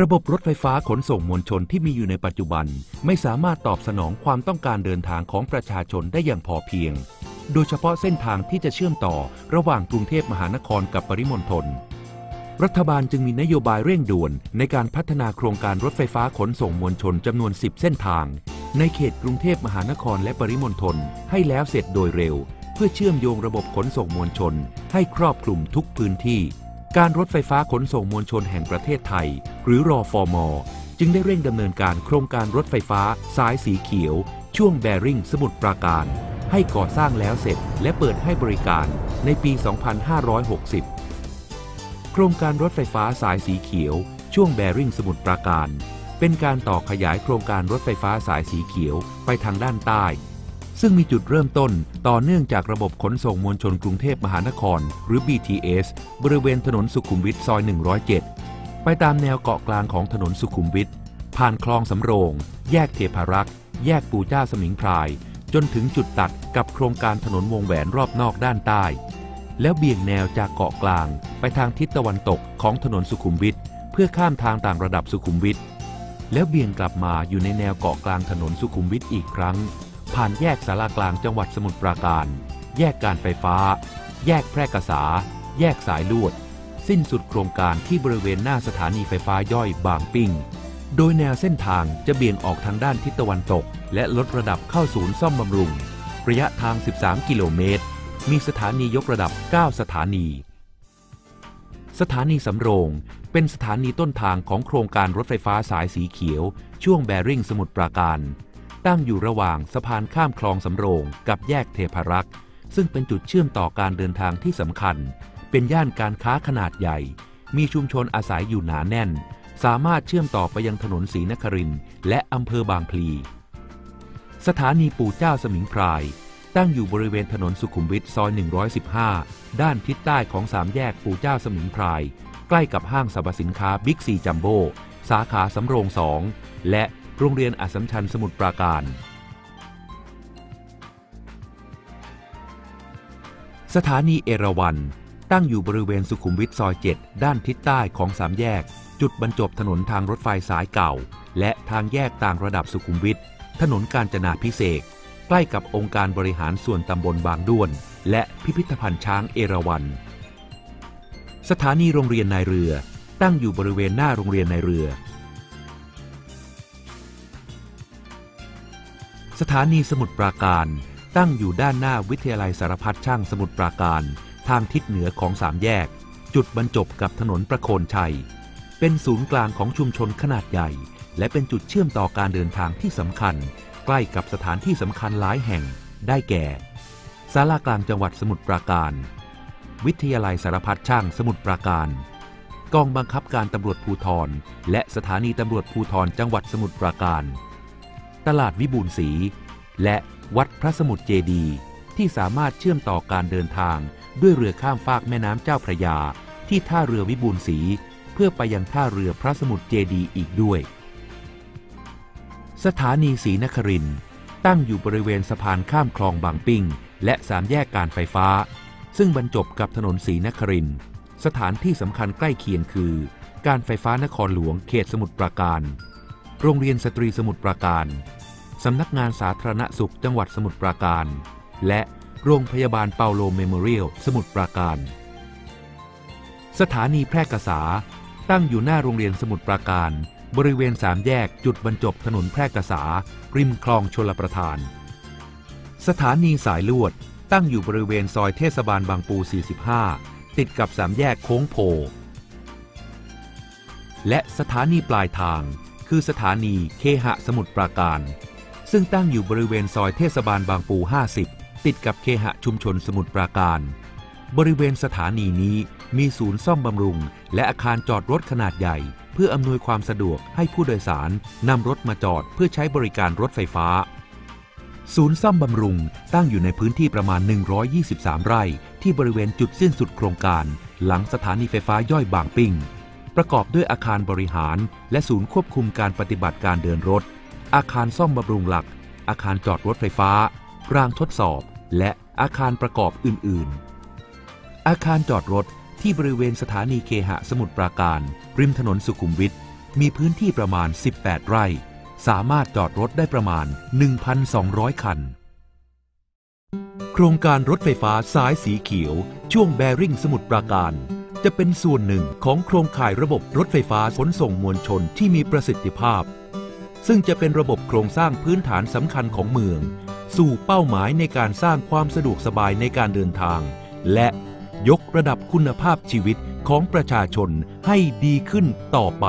ระบบรถไฟฟ้าขนส่งมวลชนที่มีอยู่ในปัจจุบัน ไม่สามารถตอบสนองความต้องการเดินทางของประชาชนได้อย่างพอเพียง โดยเฉพาะเส้นทางที่จะเชื่อมต่อระหว่างกรุงเทพมหานครกับปริมณฑลรัฐบาลจึงมีนโยบายเร่งด่วน ในการพัฒนาโครงการรถไฟฟ้าขนส่งมวลชนจำนวน 10 เส้นทาง ในเขตกรุงเทพมหานครและปริมณฑลให้แล้วเสร็จโดยเร็ว เพื่อเชื่อมโยงระบบขนส่งมวลชน ให้ครอบคลุมทุกพื้นที่ การรถไฟฟ้าขนส่งมวลชนแห่งประเทศไทย หรือรอฟอร์มอจึงได้เร่งดำเนินการโครงการรถไฟฟ้าสายสีเขียว ช่วงแบริ่งสมุทรปราการ ให้ก่อสร้างแล้วเสร็จและเปิดให้บริการในปี 2560 โครงการรถไฟฟ้าสายสีเขียว ช่วงแบริ่งสมุทรปราการ เป็นการต่อขยายโครงการรถไฟฟ้าสายสีเขียวไปทางด้านใต้ ซึ่งมีจุดเริ่มต้นต่อเนื่องจากระบบขนส่งมวลชนกรุงเทพมหานคร หรือ BTS บริเวณถนนสุขุมวิทซอย 107 ไปตามแนวเกาะกลางของถนนสุขุมวิทผ่านคลองสำโรง แยกเทพารักษ์ แยกปู่เจ้าสมิงพราย จนถึงจุดตัดกับโครงการถนนวงแหวนรอบนอกด้านใต้ แล้วเบี่ยงแนวจากเกาะกลาง ไปทางทิศตะวันตกของถนนสุขุมวิทเพื่อข้ามทางต่างระดับสุขุมวิทแล้วเบี่ยงกลับมาอยู่ในแนวเกาะกลางถนนสุขุมวิทอีกครั้ง ผ่านแยกสารากลางจังหวัดสมุทรปราการ แยกการไฟฟ้า แยกแพร่กษา แยกสายลวด สิ้นสุดโครงการที่บริเวณหน้าสถานีไฟฟ้าย่อยบางปิ้ง โดยแนวเส้นทางจะเบี่ยงออกทางด้านทิศตะวันตก และลดระดับเข้าศูนย์ซ่อมบำรุง ระยะทาง 13 กิโลเมตร มีสถานียกระดับ 9 สถานี สถานีสำโรง เป็นสถานีต้นทางของโครงการรถไฟฟ้าสายสีเขียว ช่วงแบริ่งสมุทรปราการ ตั้งอยู่ระหว่างสะพานข้ามคลองสำโรง กับแยกเทพรักษ์ซึ่งเป็นจุดเชื่อมต่อการเดินทางที่สำคัญ เป็นย่านการค้าขนาดใหญ่ มีชุมชนอาศัยอยู่หนาแน่น สามารถเชื่อมต่อไปยังถนนศรีนครินและอำเภอบางพลี สถานีปู่เจ้าสมิงพราย ตั้งอยู่บริเวณถนนสุขุมวิทซอย 115 ด้านทิศใต้ของสามแยกปู่เจ้าสมิงพราย ใกล้กับห้างสรรพสินค้าบิ๊กซีจัมโบ้สาขาสำโรงสองและโรงเรียนอสสัมชัญสมุทรปราการ สถานีเอราวัณ ตั้งอยู่บริเวณสุขุมวิทซอย 7 ด้านทิศใต้ของสามแยก จุดบรรจบถนนทางรถไฟสายเก่า และทางแยกต่างระดับสุขุมวิทถนนกาญจนาพิเศษใกล้กับองค์การบริหารส่วนตำบลบางด้วน และพิพิธภัณฑ์ช้างเอราวัณสถานีโรงเรียนนายเรือ ตั้งอยู่บริเวณหน้าโรงเรียนนายเรือ สถานีสมุทรปราการ ตั้งอยู่ด้านหน้าวิทยาลัยสารพัดช่างสมุทรปราการ ทางทิศเหนือของสามแยก จุดบรรจบกับถนนประโคนชัย เป็นศูนย์กลางของชุมชนขนาดใหญ่ และเป็นจุดเชื่อมต่อการเดินทางที่สำคัญ ใกล้กับสถานที่สำคัญหลายแห่ง ได้แก่ศาลากลางจังหวัดสมุทรปราการ วิทยาลัยสารพัดช่างสมุทรปราการ กองบังคับการตำรวจภูธรและสถานีตำรวจภูธรจังหวัดสมุทรปราการ ตลาดวิบูลย์ศรีและวัดพระสมุทรเจดี ที่สามารถเชื่อมต่อการเดินทาง ด้วยเรือข้ามฟากแม่น้ำเจ้าพระยา ที่ท่าเรือวิบูลย์ศรีเพื่อไปยังท่าเรือพระสมุทรเจดีอีกด้วย สถานีศรีนครินตั้งอยู่บริเวณสะพานข้ามคลองบางปิ้ง และสามแยกการไฟฟ้า ซึ่งบรรจบกับถนนศรีนครินสถานที่สำคัญใกล้เคียงคือ การไฟฟ้านครหลวงเขตสมุทรปราการ โรงเรียนสตรีสมุทรปราการสำนักงานสาธารณสุขจังหวัดสมุทรปราการ และ โรงพยาบาลเปาโลเมโมเรียล สมุทรปราการ สถานีแพร่กษา ตั้งอยู่หน้าโรงเรียนสมุทรปราการ บริเวณสามแยกจุดบรรจบถนนแพร่กษา ริมคลองชลประทาน สถานีสายลวด ตั้งอยู่บริเวณซอยเทศบาลบางปู 45 ติดกับสามแยกโค้งโพ และสถานีปลายทาง คือสถานีเคหะสมุทรปราการ ซึ่งตั้งอยู่บริเวณซอยเทศบาลบางปู 50 ติดกับเคหะชุมชนสมุทรปราการ บริเวณสถานีนี้มีศูนย์ซ่อมบำรุง และอาคารจอดรถขนาดใหญ่ เพื่ออำนวยความสะดวกให้ผู้โดยสารนำรถมาจอดเพื่อใช้บริการรถไฟฟ้า ศูนย์ซ่อมบำรุงตั้งอยู่ในพื้นที่ประมาณ 123 ไร่ ที่บริเวณจุดสิ้นสุดโครงการ หลังสถานีไฟฟ้าย่อยบางปิ้งประกอบด้วยอาคารบริหาร และศูนย์ควบคุมการปฏิบัติการเดินรถ อาคารซ่อมบำรุงหลัก อาคารจอดรถไฟฟ้ารางทดสอบ และอาคารประกอบอื่น ๆ อาคารจอดรถที่บริเวณสถานีเคหะสมุทรปราการ ริมถนนสุขุมวิทมีพื้นที่ประมาณ 18 ไร่ สามารถจอดรถได้ประมาณ 1,200 คัน โครงการรถไฟฟ้าสายสีเขียว ช่วงแบริ่งสมุทรปราการ จะเป็นส่วนหนึ่งของโครงข่ายระบบรถไฟฟ้าขนส่งมวลชนที่มีประสิทธิภาพ ซึ่งจะเป็นระบบโครงสร้างพื้นฐานสำคัญของเมือง สู่เป้าหมายในการสร้างความสะดวกสบายในการเดินทาง และยกระดับคุณภาพชีวิตของประชาชนให้ดีขึ้นต่อไป